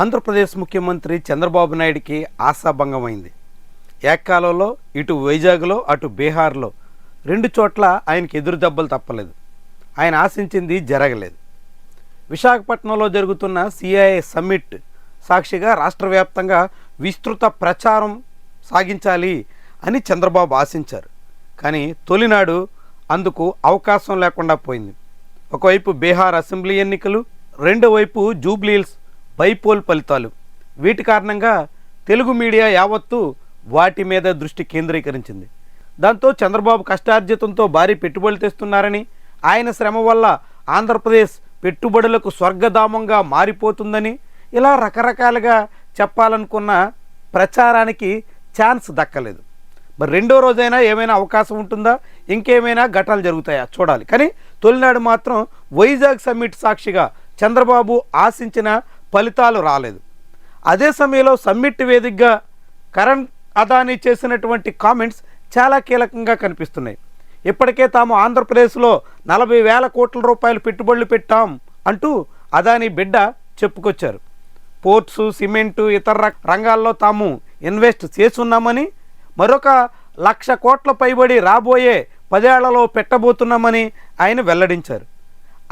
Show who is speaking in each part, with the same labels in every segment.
Speaker 1: ఆంధ్రప్రదేశ్ ముఖ్యమంత్రి చంద్రబాబు నాయుడికి ఆశాభంగమైంది. ఏకాలంలో ఇటు వైజాగ్లో అటు బీహార్లో రెండు చోట్ల ఆయనకి ఎదురు దెబ్బలు తప్పలేదు. ఆయన ఆశించింది జరగలేదు. విశాఖపట్నంలో జరుగుతున్న సిఐఏ సమ్మిట్ సాక్షిగా రాష్ట్ర వ్యాప్తంగా విస్తృత ప్రచారం సాగించాలి అని చంద్రబాబు ఆశించారు. కానీ తొలినాడు అందుకు అవకాశం లేకుండా పోయింది. ఒకవైపు బీహార్ అసెంబ్లీ ఎన్నికలు రెండో వైపు జూబ్లీహిల్స్ బైపోల్ ఫలితాలు. వీటి కారణంగా తెలుగు మీడియా యావత్తు వాటి మీద దృష్టి కేంద్రీకరించింది. దాంతో చంద్రబాబు కష్టార్జితంతో భారీ పెట్టుబడులు తెస్తున్నారని ఆయన శ్రమ వల్ల ఆంధ్రప్రదేశ్ పెట్టుబడులకు స్వర్గధామంగా మారిపోతుందని ఇలా రకరకాలుగా చెప్పాలనుకున్న ప్రచారానికి ఛాన్స్ దక్కలేదు. మరి రెండో రోజైనా ఏమైనా అవకాశం ఉంటుందా? ఇంకేమైనా ఘటనలు జరుగుతాయా? చూడాలి. కానీ తొలినాడు మాత్రం వైజాగ్ సమ్మిట్ సాక్షిగా చంద్రబాబు ఆశించిన ఫలితాలు రాలేదు. అదే సమయంలో సమ్మిట్ వేదికగా కరణ్ అదానీ చేసినటువంటి కామెంట్స్ చాలా కీలకంగా కనిపిస్తున్నాయి. ఇప్పటికే తాము ఆంధ్రప్రదేశ్లో నలభై వేల కోట్ల రూపాయలు పెట్టుబడులు పెట్టాం అంటూ అదానీ బిడ్డ చెప్పుకొచ్చారు. పోర్ట్స్ సిమెంటు ఇతర ర- రంగాల్లో తాము ఇన్వెస్ట్ చేస్తున్నామని మరొక లక్ష కోట్ల పైబడి రాబోయే పదేళ్ళలో పెట్టబోతున్నామని ఆయన వెల్లడించారు.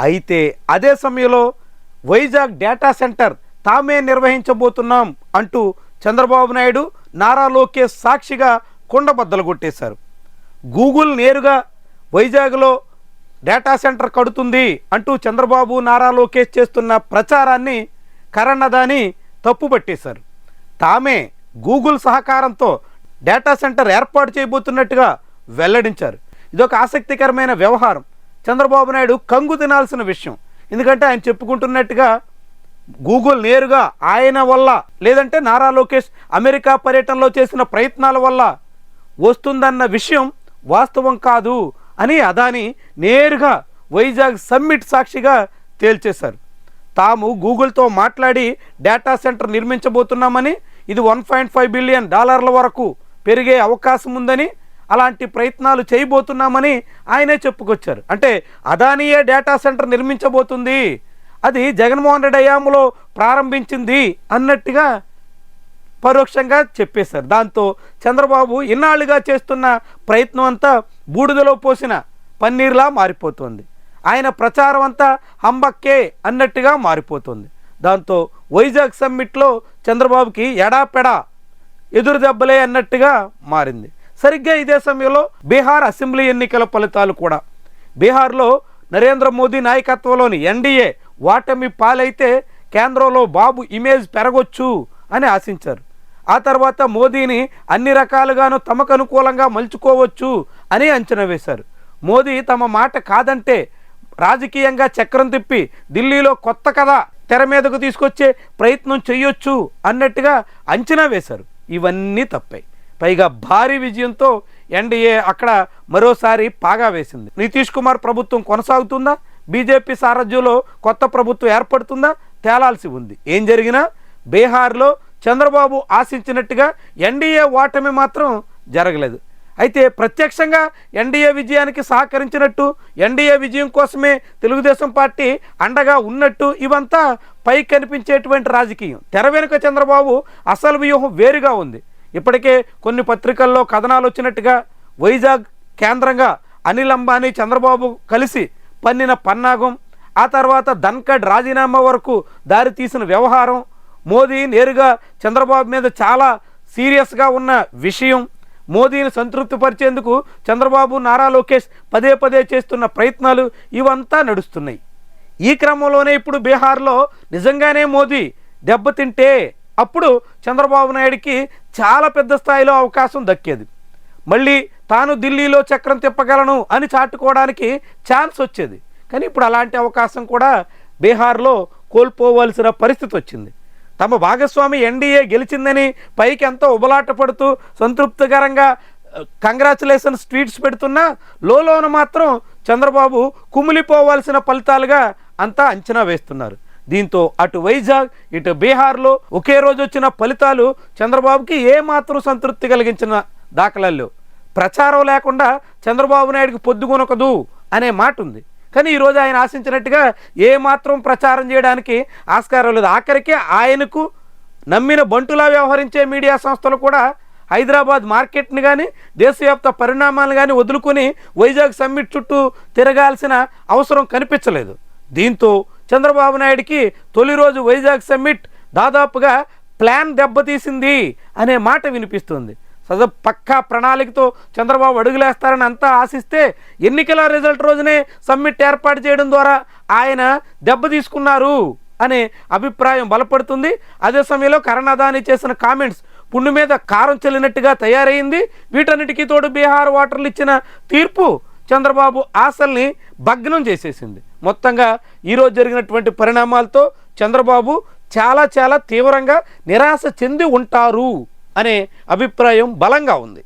Speaker 1: అయితే అదే సమయంలో వైజాగ్ డేటా సెంటర్ తామే నిర్వహించబోతున్నాం అంటూ చంద్రబాబు నాయుడు నారా లోకేష్ సాక్షిగా కుండబద్దలు కొట్టేశారు. గూగుల్ నేరుగా వైజాగ్లో డేటా సెంటర్ కడుతుంది అంటూ చంద్రబాబు నారా లోకేష్ చేస్తున్న ప్రచారాన్ని కరణదాని తప్పుపట్టేశారు. తామే గూగుల్ సహకారంతో డేటా సెంటర్ ఏర్పాటు చేయబోతున్నట్టుగా వెల్లడించారు. ఇదొక ఆసక్తికరమైన వ్యవహారం. చంద్రబాబు నాయుడు కంగు తినాల్సిన విషయం. ఎందుకంటే ఆయన చెప్పుకుంటున్నట్టుగా గూగుల్ నేరుగా ఆయన వల్ల లేదంటే నారా లోకేష్ అమెరికా పర్యటనలో చేసిన ప్రయత్నాల వల్ల వస్తుందన్న విషయం వాస్తవం కాదు అని అదాని నేరుగా వైజాగ్ సమ్మిట్ సాక్షిగా తేల్చేశారు. తాము గూగుల్తో మాట్లాడి డేటా సెంటర్ నిర్మించబోతున్నామని ఇది వన్ పాయింట్ ఫైవ్ బిలియన్ డాలర్ల వరకు పెరిగే అవకాశం ఉందని అలాంటి ప్రయత్నాలు చేయబోతున్నామని ఆయనే చెప్పుకొచ్చారు. అంటే అదానియే డేటా సెంటర్ నిర్మించబోతుంది. అది జగన్మోహన్ రెడ్డి హయాంలో ప్రారంభించింది అన్నట్టుగా పరోక్షంగా చెప్పేశారు. దాంతో చంద్రబాబు ఇన్నాళ్ళుగా చేస్తున్న ప్రయత్నం అంతా బూడిదలో పోసిన పన్నీర్లా మారిపోతుంది. ఆయన ప్రచారం అంతా హంబక్కే అన్నట్టుగా మారిపోతుంది. దాంతో వైజాగ్ సమ్మిట్లో చంద్రబాబుకి ఎడాపెడా ఎదురు దెబ్బలే అన్నట్టుగా మారింది. సరిగ్గా ఇదే సమయంలో బీహార్ అసెంబ్లీ ఎన్నికల ఫలితాలు కూడా. బీహార్లో నరేంద్ర మోదీ నాయకత్వంలోని ఎన్డీఏ వాటమి పాలైతే కేంద్రంలో బాబు ఇమేజ్ పెరగొచ్చు అని ఆశించారు. ఆ తర్వాత మోదీని అన్ని రకాలుగాను తమకు అనుకూలంగా మలుచుకోవచ్చు అని అంచనా వేశారు. మోదీ తమ మాట కాదంటే రాజకీయంగా చక్రం తిప్పి ఢిల్లీలో కొత్త కథ తెర మీదకు తీసుకొచ్చే ప్రయత్నం చేయొచ్చు అన్నట్టుగా అంచనా వేశారు. ఇవన్నీ తప్పాయి పైగా భారీ విజయంతో ఎన్డీఏ అక్కడ మరోసారి పాగా వేసింది. నితీష్ కుమార్ ప్రభుత్వం కొనసాగుతుందా? బీజేపీ సారథ్యంలో కొత్త ప్రభుత్వం ఏర్పడుతుందా? తేలాల్సి ఉంది. ఏం జరిగినా బీహార్లో చంద్రబాబు ఆశించినట్టుగా ఎన్డీఏ ఓటమి మాత్రం జరగలేదు. అయితే ప్రత్యక్షంగా ఎన్డీఏ విజయానికి సహకరించినట్టు ఎన్డీఏ విజయం కోసమే తెలుగుదేశం పార్టీ అండగా ఉన్నట్టు ఇవంతా పై కనిపించేటువంటి రాజకీయం. తెర వెనుక చంద్రబాబు అసలు వ్యూహం వేరుగా ఉంది. ఇప్పటికే కొన్ని పత్రికల్లో కథనాలు వచ్చినట్టుగా వైజాగ్ కేంద్రంగా అనిల్ అంబానీ చంద్రబాబు కలిసి పన్నిన పన్నాగం ఆ తర్వాత ధన్కడ్ రాజీనామా వరకు దారితీసిన వ్యవహారం మోదీ నేరుగా చంద్రబాబు మీద చాలా సీరియస్గా ఉన్న విషయం మోదీని సంతృప్తిపరిచేందుకు చంద్రబాబు నారా లోకేష్ పదే పదే చేస్తున్న ప్రయత్నాలు ఇవంతా నడుస్తున్నాయి. ఈ క్రమంలోనే ఇప్పుడు బీహార్లో నిజంగానే మోదీ దెబ్బతింటే అప్పుడు చంద్రబాబు నాయుడికి చాలా పెద్ద స్థాయిలో అవకాశం దక్కేది. మళ్ళీ తాను ఢిల్లీలో చక్రం తిప్పగలను అని చాటుకోవడానికి ఛాన్స్ వచ్చేది. కానీ ఇప్పుడు అలాంటి అవకాశం కూడా బీహార్లో కోల్పోవలసిన పరిస్థితి వచ్చింది. తమ భాగస్వామి ఎన్డీఏ గెలిచిందని పైకి ఎంతో ఉబలాట పడుతూ సంతృప్తికరంగా కంగ్రాచులేషన్స్ ట్వీట్స్ పెడుతున్నా లోలోన మాత్రం చంద్రబాబు కుమిలిపోవాల్సిన ఫలితాలుగా అంతా అంచనా వేస్తున్నారు. దీంతో అటు వైజాగ్ ఇటు బీహార్లో ఒకే రోజు వచ్చిన ఫలితాలు చంద్రబాబుకి ఏమాత్రం సంతృప్తి కలిగించిన దాఖలల్లో ప్రచారం లేకుండా చంద్రబాబు నాయుడికి పొద్దుగొనకదు అనే మాట ఉంది కానీ ఈరోజు ఆయన ఆశించినట్టుగా ఏ మాత్రం ప్రచారం చేయడానికి ఆస్కారం లేదు. ఆఖరికి ఆయనకు నమ్మిన బంటులా వ్యవహరించే మీడియా సంస్థలు కూడా హైదరాబాద్ మార్కెట్ని కానీ దేశవ్యాప్త పరిణామాలను కానీ వదులుకొని వైజాగ్ సమ్మిట్ చుట్టూ తిరగాల్సిన అవసరం కనిపించలేదు. దీంతో చంద్రబాబు నాయుడికి తొలి రోజు వైజాగ్ సమ్మిట్ దాదాపుగా ప్లాన్ దెబ్బతీసింది అనే మాట వినిపిస్తుంది. సదా పక్కా ప్రణాళికతో చంద్రబాబు అడుగులేస్తారని అంతా ఆశిస్తే ఎన్నికల రిజల్ట్ రోజునే సమ్మిట్ ఏర్పాటు చేయడం ద్వారా ఆయన దెబ్బ తీసుకున్నారు అనే అభిప్రాయం బలపడుతుంది. అదే సమయంలో కరుణాదాని చేసిన కామెంట్స్ పుండు మీద కారం చెల్లినట్టుగా తయారైంది. వీటన్నిటికీ తోడు బీహార్ వాటర్లు ఇచ్చిన తీర్పు చంద్రబాబు ఆశల్ని భగ్నం చేసేసింది. మొత్తంగా ఈరోజు జరిగినటువంటి పరిణామాలతో చంద్రబాబు చాలా చాలా తీవ్రంగా నిరాశ చెంది ఉంటారు అనే అభిప్రాయం బలంగా ఉంది.